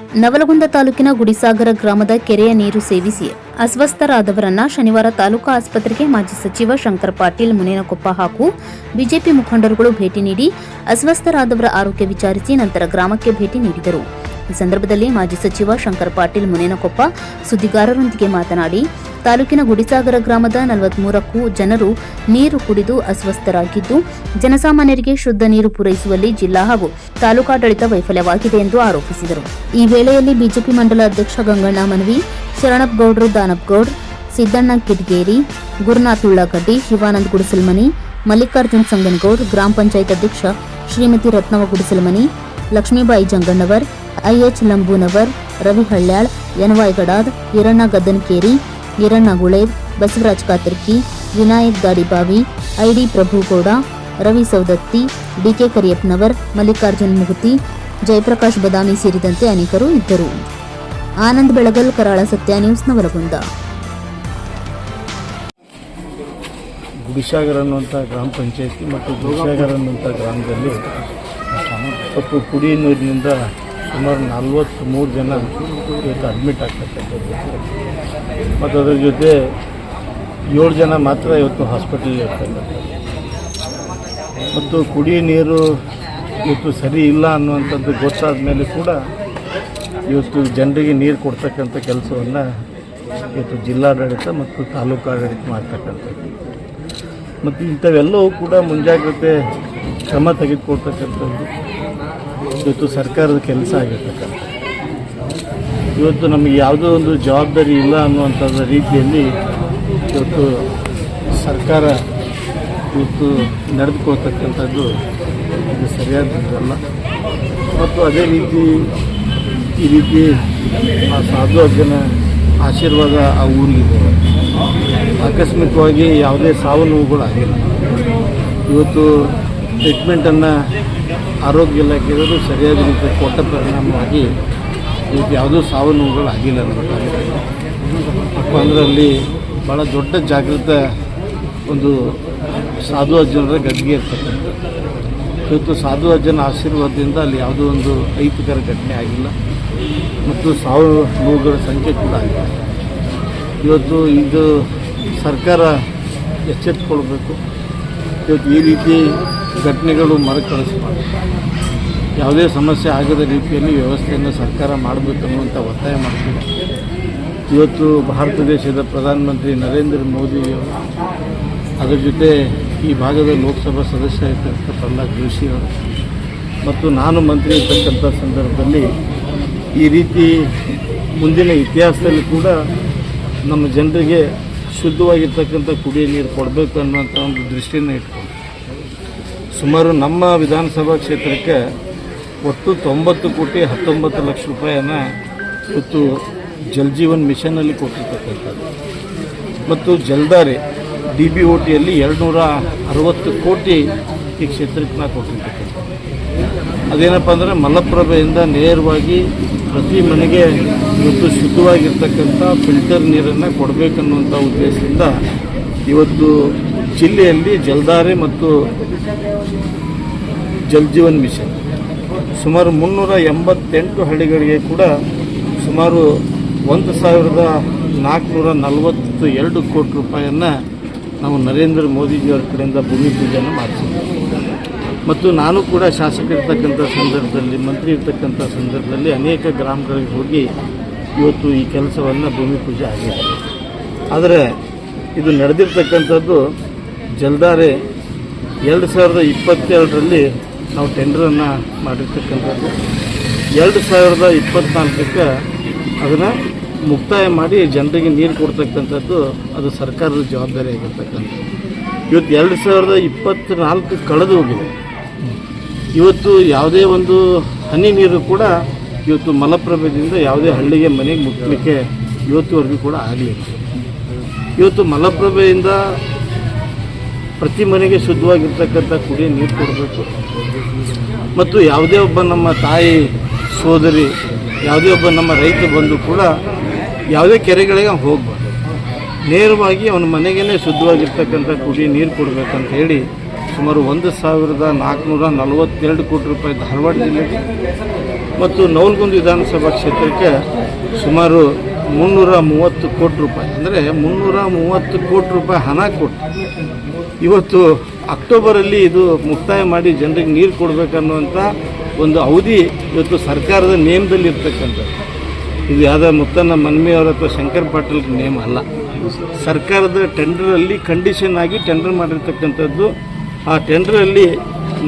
ನವಲಗುಂದ ತಾಲೂಕಿನ ಗುಡಿಸಾಗರ ಗ್ರಾಮದ ಕೆರೆಯ ನೀರು ಸೇವಿಸಿ ಅಸ್ವಸ್ಥರಾದವರನ್ನ ಶನಿವಾರ ತಾಲೂಕಾ ಆಸ್ಪತ್ರೆಗೆ ಮಾಜಿ ಸಚಿವ ಶಂಕರ್ ಪಾಟೀಲ್ ಮುನೇನಕೊಪ್ಪ ಹಾಗೂ ಬಿಜೆಪಿ ಮುಖಂಡರುಗಳು ಭೇಟಿ ನೀಡಿ ಅಸ್ವಸ್ಥರಾದವರ ಆರೋಗ್ಯ ವಿಚಾರಿಸಿ ನಂತರ ಗ್ರಾಮಕ್ಕೆ ಭೇಟಿ ನೀಡಿದರು. ಈ ಸಂದರ್ಭದಲ್ಲಿ ಮಾಜಿ ಸಚಿವ ಶಂಕರ್ ಪಾಟೀಲ್ ಮುನೇನಕೊಪ್ಪ ಸುದ್ದಿಗಾರರೊಂದಿಗೆ ಮಾತನಾಡಿ ತಾಲೂಕಿನ ಗುಡಿಸಾಗರ ಗ್ರಾಮದ ನಲವತ್ಮೂರಕ್ಕೂ ಜನರು ನೀರು ಕುಡಿದು ಅಸ್ವಸ್ಥರಾಗಿದ್ದು, ಜನಸಾಮಾನ್ಯರಿಗೆ ಶುದ್ಧ ನೀರು ಪೂರೈಸುವಲ್ಲಿ ಜಿಲ್ಲಾ ಹಾಗೂ ತಾಲೂಕಾಡಳಿತ ವೈಫಲ್ಯವಾಗಿದೆ ಎಂದು ಆರೋಪಿಸಿದರು. ಈ ವೇಳೆಯಲ್ಲಿ ಬಿಜೆಪಿ ಮಂಡಲ ಅಧ್ಯಕ್ಷ ಗಂಗಣ್ಣ ಮನವಿ, ಶರಣಪ್ಪ ದಾನಪ್ಗೌಡ್ ಸಿದ್ದಣ್ಣ ಕಿಡ್ಗೇರಿ, ಗುರುನಾಥ್ ಉಳ್ಳಾಗಡ್ಡಿ, ಶಿವಾನಂದ್ ಗುಡಿಸಲ್ಮನಿ, ಮಲ್ಲಿಕಾರ್ಜುನ್ ಸಂಗನಗೌಡ್, ಗ್ರಾಮ ಪಂಚಾಯತ್ ಅಧ್ಯಕ್ಷ Shrimati Ratnava Gudisalmani, Lakshmibai Jangannavar, I H Lambunavar Ravi Halyal N Y Gadad, Iranna Gaddanakeri Iranna Guled Basavaraj Katarki, Vinayak Dadibavi I D Prabhugouda, Ravi Saundatti D K Kariyappanavar, Mallikarjun Muguti Jayaprakash Badami ಸೇರಿದಂತೆ ಅನೇಕರು ಇದ್ದರು. ಆನಂದ್ ಬೆಳಗಲ್, ಕರಾಳ ಸತ್ಯ news Navalgund. ಗುಡಿಸಾಗರ ಅನ್ನುವಂಥ ಗ್ರಾಮ ಪಂಚಾಯತಿ ಮತ್ತು ಗುಡಿಸಾಗರ ಅನ್ನುವಂಥ ಗ್ರಾಮದಲ್ಲಿ ಕಪ್ಪು ಕುಡಿಯ ನೀರಿನಿಂದ ಸುಮಾರು ನಲ್ವತ್ತ್ಮೂರು ಜನ ಇವತ್ತು ಅಡ್ಮಿಟ್ ಆಗ್ತಕ್ಕಂಥದ್ದು. ಮತ್ತು ಅದರ ಜೊತೆ ಏಳು ಜನ ಮಾತ್ರ ಇವತ್ತು ಹಾಸ್ಪಿಟಲ್ ಇರ್ತಕ್ಕಂಥದ್ದು. ಮತ್ತು ಕುಡಿಯ ನೀರು ಇವತ್ತು ಸರಿ ಇಲ್ಲ ಅನ್ನುವಂಥದ್ದು ಗೊತ್ತಾದ ಮೇಲೆ ಕೂಡ ಇವತ್ತು ಜನರಿಗೆ ನೀರು ಕೊಡ್ತಕ್ಕಂಥ ಕೆಲಸವನ್ನು ಇವತ್ತು ಜಿಲ್ಲಾಡಳಿತ ಮತ್ತು ತಾಲೂಕು ಆಡಳಿತ ಮಾಡ್ತಕ್ಕಂಥದ್ದು. ಮತ್ತು ಇಂಥವೆಲ್ಲವೂ ಕೂಡ ಮುಂಜಾಗ್ರತೆ ಕ್ರಮ ತೆಗೆದುಕೊಳ್ತಕ್ಕಂಥದ್ದು. ಇವತ್ತು ಸರ್ಕಾರದ ಕೆಲಸ ಆಗಿರ್ತಕ್ಕಂಥ ಇವತ್ತು ನಮಗೆ ಯಾವುದೋ ಒಂದು ಜವಾಬ್ದಾರಿ ಇಲ್ಲ ಅನ್ನುವಂಥದ್ದು ರೀತಿಯಲ್ಲಿ ಇವತ್ತು ಸರ್ಕಾರ ಇವತ್ತು ನಡೆದುಕೊಳ್ತಕ್ಕಂಥದ್ದು ಇದು ಸರಿಯಾದಲ್ಲ ಮತ್ತು ಅದೇ ರೀತಿ ಈ ರೀತಿ ಆ ಸಾಧು ಅಜ್ಜನ ಆಶೀರ್ವಾದ ಆ ಊರಿಗಿದೆ. ಆಕಸ್ಮಿಕವಾಗಿ ಯಾವುದೇ ಸಾವು ನೋವುಗಳು ಆಗಿಲ್ಲ ಇವತ್ತು ಟ್ರೀಟ್ಮೆಂಟನ್ನು ಆರೋಗ್ಯ ಇಲಾಖೆಯವರು ಸರಿಯಾದ ರೀತಿ ಕೊಟ್ಟ ಪರಿಣಾಮವಾಗಿ ಇವತ್ತು ಯಾವುದೂ ಸಾವು ನೋವುಗಳು ಆಗಿಲ್ಲ ಯಾಕಪ್ಪ ಭಾಳ ದೊಡ್ಡ ಜಾಗೃತ ಒಂದು ಸಾಧು ಅಜ್ಜನರ ಗದ್ಗೆ ಇರ್ತಕ್ಕಂಥ ಇವತ್ತು ಸಾಧು ಅಜ್ಜನ ಆಶೀರ್ವಾದದಿಂದ ಅಲ್ಲಿ ಯಾವುದೋ ಒಂದು ಐತಿಕರ ಘಟನೆ ಆಗಿಲ್ಲ. ಮತ್ತು ಸಾವು ನೋವುಗಳ ಸಂಖ್ಯೆ ಕೂಡ ಆಗಿಲ್ಲ ಇವತ್ತು ಇದು ಸರ್ಕಾರ ಎಚ್ಚೆತ್ತುಕೊಳ್ಬೇಕು. ಇವತ್ತು ಈ ರೀತಿ ಘಟನೆಗಳು ಮರುಕಳಿಸಬಾರ್ದು ಯಾವುದೇ ಸಮಸ್ಯೆ ಆಗದ ರೀತಿಯಲ್ಲಿ ವ್ಯವಸ್ಥೆಯನ್ನು ಸರ್ಕಾರ ಮಾಡಬೇಕನ್ನುವಂಥ ಒತ್ತಾಯ ಮಾಡ್ತೀವಿ ಇವತ್ತು ಭಾರತ ದೇಶದ ಪ್ರಧಾನಮಂತ್ರಿ ನರೇಂದ್ರ ಮೋದಿಯವರು ಅದರ ಜೊತೆ ಈ ಭಾಗದ ಲೋಕಸಭಾ ಸದಸ್ಯ ಇರ್ತಕ್ಕಂಥ ಪ್ರಹ್ಲಾದ್ ಜೋಶಿಯವರು ಮತ್ತು ನಾನು ಮಂತ್ರಿ ಇರ್ತಕ್ಕಂಥ ಸಂದರ್ಭದಲ್ಲಿ ಈ ರೀತಿ ಮುಂದಿನ ಇತಿಹಾಸದಲ್ಲಿ ಕೂಡ ನಮ್ಮ ಜನರಿಗೆ ಶುದ್ಧವಾಗಿರ್ತಕ್ಕಂಥ ಕುಡಿಯ ನೀರು ಕೊಡಬೇಕು ಅನ್ನುವಂಥ ಒಂದು ದೃಷ್ಟಿಯನ್ನು ಇಟ್ಕೊಂಡು ಸುಮಾರು ನಮ್ಮ ವಿಧಾನಸಭಾ ಕ್ಷೇತ್ರಕ್ಕೆ ಒಟ್ಟು ತೊಂಬತ್ತು ಕೋಟಿ ಹತ್ತೊಂಬತ್ತು ಲಕ್ಷ ರೂಪಾಯಿಯನ್ನು ಇವತ್ತು ಜಲ್ ಜೀವನ್ ಮಿಷನಲ್ಲಿ ಕೊಟ್ಟಿರ್ತಕ್ಕಂಥದ್ದು. ಮತ್ತು ಜಲ್ದಾರಿ ಡಿ ಬಿ ಓ ಟಿಯಲ್ಲಿ ಎರಡುನೂರ ಅರವತ್ತು ಕೋಟಿ ಈ ಕ್ಷೇತ್ರಕ್ಕೆ ನಾವು ಕೊಟ್ಟಿರ್ತಕ್ಕಂಥದ್ದು. ಅದೇನಪ್ಪ ಅಂದರೆ ಮಲಪ್ರಭೆಯಿಂದ ನೇರವಾಗಿ ಪ್ರತಿ ಮನೆಗೆ ಇವತ್ತು ಶುದ್ಧವಾಗಿರ್ತಕ್ಕಂಥ ಫಿಲ್ಟರ್ ನೀರನ್ನು ಕೊಡಬೇಕನ್ನುವಂಥ ಉದ್ದೇಶದಿಂದ ಇವತ್ತು ಜಿಲ್ಲೆಯಲ್ಲಿ ಜಲ್ದಾರಿ ಮತ್ತು ಜಲ್ ಜೀವನ್ ಮಿಷನ್. ಸುಮಾರು ಮುನ್ನೂರ ಎಂಬತ್ತೆಂಟು ಹಳ್ಳಿಗಳಿಗೆ ಕೂಡ ಸುಮಾರು ಒಂದು ಸಾವಿರದ ನಾಲ್ಕುನೂರ ನಲವತ್ತು ಎರಡು ಕೋಟಿ ರೂಪಾಯಿಯನ್ನು ನಾವು ನರೇಂದ್ರ ಮೋದಿಜಿಯವರ ಕಡೆಯಿಂದ ಭೂಮಿ ಪೂಜೆಯನ್ನು ಮಾಡ್ತೀವಿ ಮತ್ತು ನಾನು ಕೂಡ ಶಾಸಕರಿರ್ತಕ್ಕಂಥ ಸಂದರ್ಭದಲ್ಲಿ ಮಂತ್ರಿ ಇರ್ತಕ್ಕಂಥ ಸಂದರ್ಭದಲ್ಲಿ ಅನೇಕ ಗ್ರಾಮಗಳಿಗೆ ಹೋಗಿ ಇವತ್ತು ಈ ಕೆಲಸವನ್ನು ಭೂಮಿ ಪೂಜೆ ಆಗಿದೆ. ಆದರೆ ಇದು ನಡೆದಿರ್ತಕ್ಕಂಥದ್ದು ಜಲ್ದಾರೆ ಎರಡು ಸಾವಿರದ ಇಪ್ಪತ್ತೆರಡರಲ್ಲಿ ನಾವು ಟೆಂಡರನ್ನು ಮಾಡಿರ್ತಕ್ಕಂಥದ್ದು. ಎರಡು ಸಾವಿರದ ಇಪ್ಪತ್ತ್ನಾಲ್ಕಕ್ಕೆ ಅದನ್ನು ಮುಕ್ತಾಯ ಮಾಡಿ ಜನರಿಗೆ ನೀರು ಕೊಡ್ತಕ್ಕಂಥದ್ದು ಅದು ಸರ್ಕಾರದ ಜವಾಬ್ದಾರಿ ಆಗಿರ್ತಕ್ಕಂಥದ್ದು. ಇವತ್ತು ಎರಡು ಸಾವಿರದ ಇಪ್ಪತ್ತ್ನಾಲ್ಕು ಕಳೆದು ಹೋಗಿದೆ. ಇವತ್ತು ಯಾವುದೇ ಒಂದು ಹನಿ ನೀರು ಕೂಡ ಇವತ್ತು ಮಲಪ್ರಭೆಯಿಂದ ಯಾವುದೇ ಹಳ್ಳಿಗೆ ಮನೆಗೆ ಮುಟ್ಟಲಿಕ್ಕೆ ಇವತ್ತುವರೆಗೂ ಕೂಡ ಆಗಲಿಲ್ಲ. ಇವತ್ತು ಮಲಪ್ರಭೆಯಿಂದ ಪ್ರತಿ ಮನೆಗೆ ಶುದ್ಧವಾಗಿರ್ತಕ್ಕಂಥ ಕುಡಿಯೋ ನೀರು ಕೊಡಬೇಕು. ಮತ್ತು ಯಾವುದೇ ಒಬ್ಬ ನಮ್ಮ ತಾಯಿ, ಸೋದರಿ, ಯಾವುದೇ ಒಬ್ಬ ನಮ್ಮ ರೈತ ಬಂದು ಕೂಡ ಯಾವುದೇ ಕೆರೆಗಳಿಗೆ ಹೋಗ್ಬಾರ್ದು. ನೇರವಾಗಿ ಅವನ ಮನೆಗೇ ಶುದ್ಧವಾಗಿರ್ತಕ್ಕಂಥ ಕುಡಿ ನೀರು ಕೊಡಬೇಕಂತ ಹೇಳಿ ಸುಮಾರು ಒಂದು ಸಾವಿರದ ನಾಲ್ಕುನೂರ ನಲವತ್ತೆರಡು ಕೋಟಿ ರೂಪಾಯಿ ಧಾರವಾಡ ಜಿಲ್ಲೆಗೆ ಮತ್ತು ನವಲ್ಗುಂದ ವಿಧಾನಸಭಾ ಕ್ಷೇತ್ರಕ್ಕೆ ಸುಮಾರು ಮುನ್ನೂರ ಮೂವತ್ತು ಕೋಟಿ ರೂಪಾಯಿ. ಅಂದರೆ ಮುನ್ನೂರ ಮೂವತ್ತು ಕೋಟಿ ರೂಪಾಯಿ ಹಣ ಕೊಟ್ಟು ಇವತ್ತು ಅಕ್ಟೋಬರಲ್ಲಿ ಇದು ಮುಕ್ತಾಯ ಮಾಡಿ ಜನರಿಗೆ ನೀರು ಕೊಡಬೇಕನ್ನುವಂಥ ಒಂದು ಅವಧಿ ಇವತ್ತು ಸರ್ಕಾರದ ನೇಮದಲ್ಲಿ ಇರ್ತಕ್ಕಂಥದ್ದು. ಇದು ಯಾವುದೋ ಮುತ್ತನ್ನ ಮನ್ಮಿಯವರ ಅಥವಾ ಶಂಕರ್ ಪಾಟೀಲ್ ನೇಮ್ ಅಲ್ಲ. ಸರ್ಕಾರದ ಟೆಂಡರಲ್ಲಿ ಕಂಡೀಷನ್ ಆಗಿ ಟೆಂಡರ್ ಮಾಡಿರ್ತಕ್ಕಂಥದ್ದು. ಆ ಟೆಂಡರಲ್ಲಿ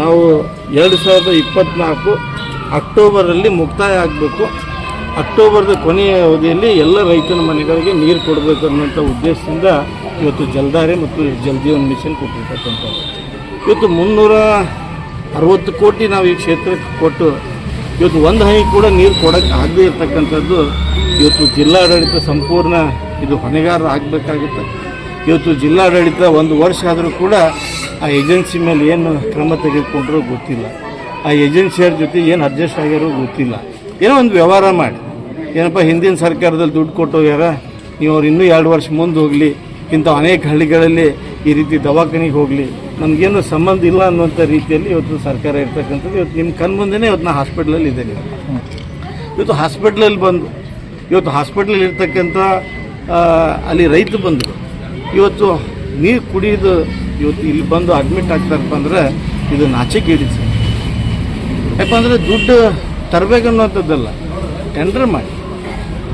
ನಾವು ಎರಡು ಸಾವಿರದ ಇಪ್ಪತ್ತ್ನಾಲ್ಕು ಅಕ್ಟೋಬರಲ್ಲಿ ಮುಕ್ತಾಯ ಆಗಬೇಕು. ಅಕ್ಟೋಬರ್ದ ಕೊನೆಯ ಅವಧಿಯಲ್ಲಿ ಎಲ್ಲ ರೈತನ ಮನೆಗಳಿಗೆ ನೀರು ಕೊಡಬೇಕು ಅನ್ನುವಂಥ ಉದ್ದೇಶದಿಂದ ಇವತ್ತು ಜಲ್ದಾರಿ ಮತ್ತು ಜಲಜೀವನ್ ಮಿಷನ್ ಕೊಟ್ಟಿರ್ತಕ್ಕಂಥದ್ದು. ಇವತ್ತು ಮುನ್ನೂರ ಅರವತ್ತು ಕೋಟಿ ನಾವು ಈ ಕ್ಷೇತ್ರಕ್ಕೆ ಕೊಟ್ಟು, ಇವತ್ತು ಒಂದು ಹನಿ ಕೂಡ ನೀರು ಕೊಡೋಕ್ಕೆ ಆಗದೇ ಇರತಕ್ಕಂಥದ್ದು, ಇವತ್ತು ಜಿಲ್ಲಾಡಳಿತ ಸಂಪೂರ್ಣ ಇದು ಹೊಣೆಗಾರರು ಆಗಬೇಕಾಗುತ್ತೆ. ಇವತ್ತು ಜಿಲ್ಲಾಡಳಿತ ಒಂದು ವರ್ಷ ಆದರೂ ಕೂಡ ಆ ಏಜೆನ್ಸಿ ಮೇಲೆ ಏನು ಕ್ರಮ ತೆಗೆದುಕೊಂಡ್ರೂ ಗೊತ್ತಿಲ್ಲ. ಆ ಏಜೆನ್ಸಿಯವ್ರ ಜೊತೆ ಏನು ಅಡ್ಜಸ್ಟ್ ಆಗ್ಯಾರೋ ಗೊತ್ತಿಲ್ಲ. ಏನೋ ಒಂದು ವ್ಯವಹಾರ ಮಾಡಿ. ಏನಪ್ಪ, ಹಿಂದಿನ ಸರ್ಕಾರದಲ್ಲಿ ದುಡ್ಡು ಕೊಟ್ಟೋಗ್ಯಾರ, ನೀವು ಅವ್ರು ಇನ್ನೂ ಎರಡು ವರ್ಷ ಮುಂದೆ ಹೋಗಲಿ ಇಂಥ ಅನೇಕ ಹಳ್ಳಿಗಳಲ್ಲಿ ಈ ರೀತಿ ದವಾಖಾನೆಗೆ ಹೋಗಲಿ, ನಮಗೇನು ಸಂಬಂಧ ಇಲ್ಲ ಅನ್ನುವಂಥ ರೀತಿಯಲ್ಲಿ ಇವತ್ತು ಸರ್ಕಾರ ಇರ್ತಕ್ಕಂಥದ್ದು. ಇವತ್ತು ನಿಮ್ಮ ಕಣ್ಮುಂದೆನೇ ಇವತ್ತು ನಾ ಹಾಸ್ಪಿಟ್ಲಲ್ಲಿ ಇದ್ದೇನೆ. ಇವತ್ತು ಹಾಸ್ಪಿಟ್ಲಲ್ಲಿ ಬಂದು, ಇವತ್ತು ಹಾಸ್ಪಿಟ್ಲಲ್ಲಿ ಇರ್ತಕ್ಕಂಥ ಅಲ್ಲಿ ರೈತ ಬಂದರು ಇವತ್ತು ನೀರು ಕುಡಿಯೋದು ಇವತ್ತು ಇಲ್ಲಿ ಬಂದು ಅಡ್ಮಿಟ್ ಆಗ್ತಾರಪ್ಪ ಅಂದ್ರೆ ಇದು ನಾಚಿಕೆ ಹಿಡಿತು ಯಾಕಂದರೆ ದುಡ್ಡು ತರಬೇಕನ್ನುವಂಥದ್ದಲ್ಲ ಟೆಂಡರ್ ಮಾಡಿ.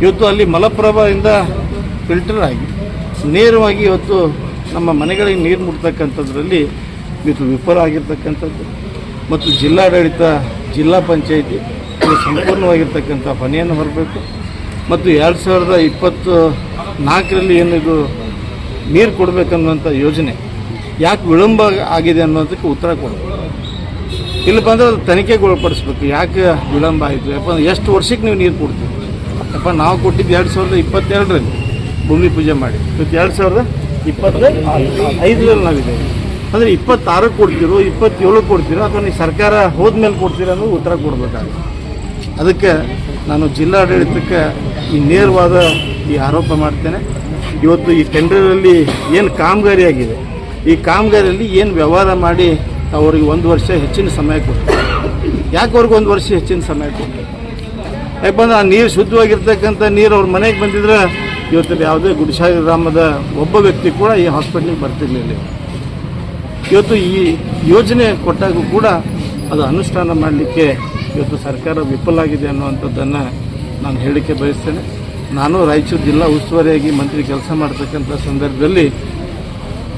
ಇವತ್ತು ಅಲ್ಲಿ ಮಲಪ್ರಭಾದಿಂದ ಫಿಲ್ಟರ್ ಆಗಿ ನೇರವಾಗಿ ಇವತ್ತು ನಮ್ಮ ಮನೆಗಳಿಗೆ ನೀರು ಮುಟ್ತಕ್ಕಂಥದ್ರಲ್ಲಿ ಇವತ್ತು ವಿಫಲ ಆಗಿರ್ತಕ್ಕಂಥದ್ದು. ಮತ್ತು ಜಿಲ್ಲಾಡಳಿತ, ಜಿಲ್ಲಾ ಪಂಚಾಯಿತಿ ಇದು ಸಂಪೂರ್ಣವಾಗಿರ್ತಕ್ಕಂಥ ಹೊಣೆಯನ್ನು ಹೊರಬೇಕು. ಮತ್ತು ಎರಡು ಸಾವಿರದ ಇಪ್ಪತ್ತು ನಾಲ್ಕರಲ್ಲಿ ಏನಿದು ನೀರು ಕೊಡಬೇಕನ್ನುವಂಥ ಯೋಜನೆ ಯಾಕೆ ವಿಳಂಬ ಆಗಿದೆ ಅನ್ನೋದಕ್ಕೆ ಉತ್ತರ ಕೊಡಬೇಕು ಇಲ್ಲಿ ಬಂದರೆ ಅದು ತನಿಖೆಗೆ ಒಳಪಡಿಸ್ಬೇಕು ಯಾಕೆ ವಿಳಂಬ ಆಯಿತು? ಯಾಕಂದ್ರೆ ಎಷ್ಟು ವರ್ಷಕ್ಕೆ ನೀವು ನೀರು ಕೊಡ್ತೀವಿ ಯಪ್ಪ, ನಾವು ಕೊಟ್ಟಿದ್ದು ಎರಡು ಸಾವಿರದ ಇಪ್ಪತ್ತೆರಡರಲ್ಲಿ. ಭೂಮಿ ಪೂಜೆ ಮಾಡಿ. ಇವತ್ತು ಎರಡು ಸಾವಿರದ ಇಪ್ಪತ್ತ ಐದರಲ್ಲಿ ನಾವಿದ್ದೇವೆ. ಅಂದರೆ ಇಪ್ಪತ್ತಾರಕ್ಕೆ ಕೊಡ್ತೀರೋ, ಇಪ್ಪತ್ತೇಳು ಕೊಡ್ತೀರೋ, ಅಥವಾ ನೀವು ಸರ್ಕಾರ ಹೋದ್ಮೇಲೆ ಕೊಡ್ತೀರ ಅನ್ನೋದು ಉತ್ತರ ಕೊಡಬೇಕಾಗುತ್ತೆ. ಅದಕ್ಕೆ ನಾನು ಜಿಲ್ಲಾಡಳಿತಕ್ಕೆ ಈ ನೇರವಾದ ಈ ಆರೋಪ ಮಾಡ್ತೇನೆ. ಇವತ್ತು ಈ ಟೆಂಡರಲ್ಲಿ ಏನು ಕಾಮಗಾರಿ ಆಗಿದೆ ಈ ಕಾಮಗಾರಿಯಲ್ಲಿ ಏನು ವ್ಯವಹಾರ ಮಾಡಿ ಅವ್ರಿಗೆ ಒಂದು ವರ್ಷ ಹೆಚ್ಚಿನ ಸಮಯ ಕೊಡ್ತಾರೆ. ಯಾಕೆ ಅವ್ರಿಗೆ ಒಂದು ವರ್ಷ ಹೆಚ್ಚಿನ ಸಮಯ ಕೊಡ್ತಾರೆ? ಯಾಕಂದ್ರೆ ಆ ನೀರು ಶುದ್ಧವಾಗಿರ್ತಕ್ಕಂಥ ನೀರು ಅವ್ರ ಮನೆಗೆ ಬಂದಿದ್ರೆ ಇವತ್ತು ಯಾವುದೇ ಗುಡಿಸಾಗಿ ಗ್ರಾಮದ ಒಬ್ಬ ವ್ಯಕ್ತಿ ಕೂಡ ಈ ಹಾಸ್ಪಿಟ್ಲಿಗೆ ಬರ್ತಿರಲಿಲ್ಲ. ಇವತ್ತು ಈ ಯೋಜನೆ ಕೊಟ್ಟಾಗೂ ಕೂಡ ಅದು ಅನುಷ್ಠಾನ ಮಾಡಲಿಕ್ಕೆ ಇವತ್ತು ಸರ್ಕಾರ ವಿಫಲ ಆಗಿದೆ ಅನ್ನುವಂಥದ್ದನ್ನು ನಾನು ಹೇಳಿಕೆ ಬಯಸ್ತೇನೆ. ನಾನು ರಾಯಚೂರು ಜಿಲ್ಲಾ ಉಸ್ತುವಾರಿಯಾಗಿ ಮಂತ್ರಿ ಕೆಲಸ ಮಾಡ್ತಕ್ಕಂಥ ಸಂದರ್ಭದಲ್ಲಿ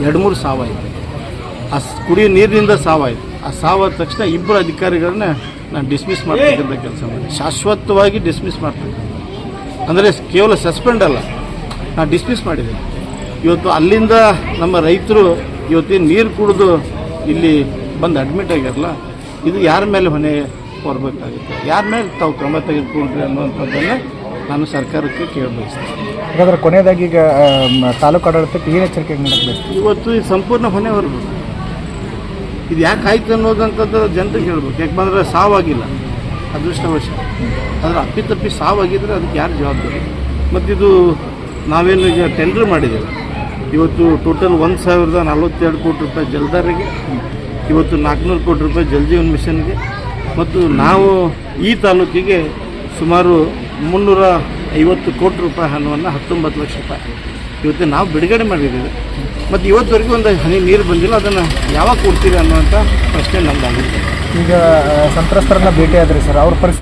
ಎರಡು ಮೂರು ಸಾವಾಯಿತು ಆ ಕುಡಿಯೋ ನೀರಿನಿಂದ ಸಾವಾಯಿತು ಆ ಸಾವಾದ ತಕ್ಷಣ ಇಬ್ಬರು ಅಧಿಕಾರಿಗಳನ್ನ ನಾನು ಡಿಸ್ಮಿಸ್ ಮಾಡ್ತಕ್ಕಂಥ ಕೆಲಸ ಮಾಡಿ ಶಾಶ್ವತವಾಗಿ ಡಿಸ್ಮಿಸ್ ಮಾಡ್ತಕ್ಕಂಥ. ಅಂದರೆ ಕೇವಲ ಸಸ್ಪೆಂಡ್ ಅಲ್ಲ. ನಾನು ಡಿಸ್ಮಿಸ್ ಮಾಡಿದ್ದೀನಿ ಇವತ್ತು ಅಲ್ಲಿಂದ ನಮ್ಮ ರೈತರು ಇವತ್ತೇನು ನೀರು ಕುಡಿದು ಇಲ್ಲಿ ಬಂದು ಅಡ್ಮಿಟ್ ಆಗಿರಲ್ಲ ಇದು ಯಾರ ಮೇಲೆ ಹೊಣೆ ಹೊರಬೇಕಾಗುತ್ತೆ? ಯಾರ ಮೇಲೆ ತಾವು ಕ್ರಮ ತೆಗೆದುಕೊಂಡ್ರಿ ಅನ್ನುವಂಥದ್ದನ್ನು ನಾನು ಸರ್ಕಾರಕ್ಕೆ ಕೇಳಬಯಸ್ತೇನೆ. ಹಾಗಾದ್ರೆ ಕೊನೆಯದಾಗಿ ಈಗ ತಾಲೂಕು ಆಡಳಿತಕ್ಕೆ ಏನು ಎಚ್ಚರಿಕೆ ನೀಡಬೇಕು? ಇವತ್ತು ಈ ಸಂಪೂರ್ಣ ಹೊಣೆ ಹೊರಬೇಕು. ಇದು ಯಾಕೆ ಆಯ್ತು ಅನ್ನೋದಂಥದ್ದು ಜನರಿಗೆ ಹೇಳ್ಬೇಕು. ಯಾಕಂದ್ರೆ ಸಾವಾಗಿಲ್ಲ. ಅದೃಷ್ಟವಶ ಆದರೆ ಅಪ್ಪಿತಪ್ಪಿ ಸಾವಾಗಿದ್ರೆ ಅದಕ್ಕೆ ಯಾರು ಜವಾಬ್ದಾರಿ? ಮತ್ತಿದು ನಾವೇನು ಈಗ ಟೆಂಡರ್ ಮಾಡಿದ್ದೇವೆ ಇವತ್ತು ಟೋಟಲ್ ಒಂದು ಸಾವಿರದ ನಲ್ವತ್ತೆರಡು ಕೋಟಿ ರೂಪಾಯಿ ಜಲ್ದಾರಿಗೆ, ಇವತ್ತು ನಾಲ್ಕುನೂರು ಕೋಟಿ ರೂಪಾಯಿ ಜಲಜೀವನ್ ಮಿಷನ್ಗೆ, ಮತ್ತು ನಾವು ಈ ತಾಲೂಕಿಗೆ ಸುಮಾರು ಮುನ್ನೂರ ಐವತ್ತು ಕೋಟಿ ರೂಪಾಯಿ ಹಣವನ್ನು ಹತ್ತೊಂಬತ್ತು ಲಕ್ಷ ರೂಪಾಯಿ. ಇವತ್ತು ನಾವು ಬಿಡುಗಡೆ ಮಾಡಿದ್ದೇವೆ. ಮತ್ತು ಇವತ್ತುವರೆಗೂ ಒಂದು ಹನಿ ನೀರು ಬಂದಿಲ್ಲ, ಅದನ್ನು ಯಾವಾಗ ಕೊಡ್ತೀವಿ ಅನ್ನುವಂಥ ಪ್ರಶ್ನೆ ನಮ್ದಾಗಿದೆ. ಈಗ ಸಂತ್ರಸ್ತರನ್ನ ಭೇಟಿ ಆದ್ರಿ ಸರ್. ಅವ್ರ ಪರಿಸ್ಥಿತಿ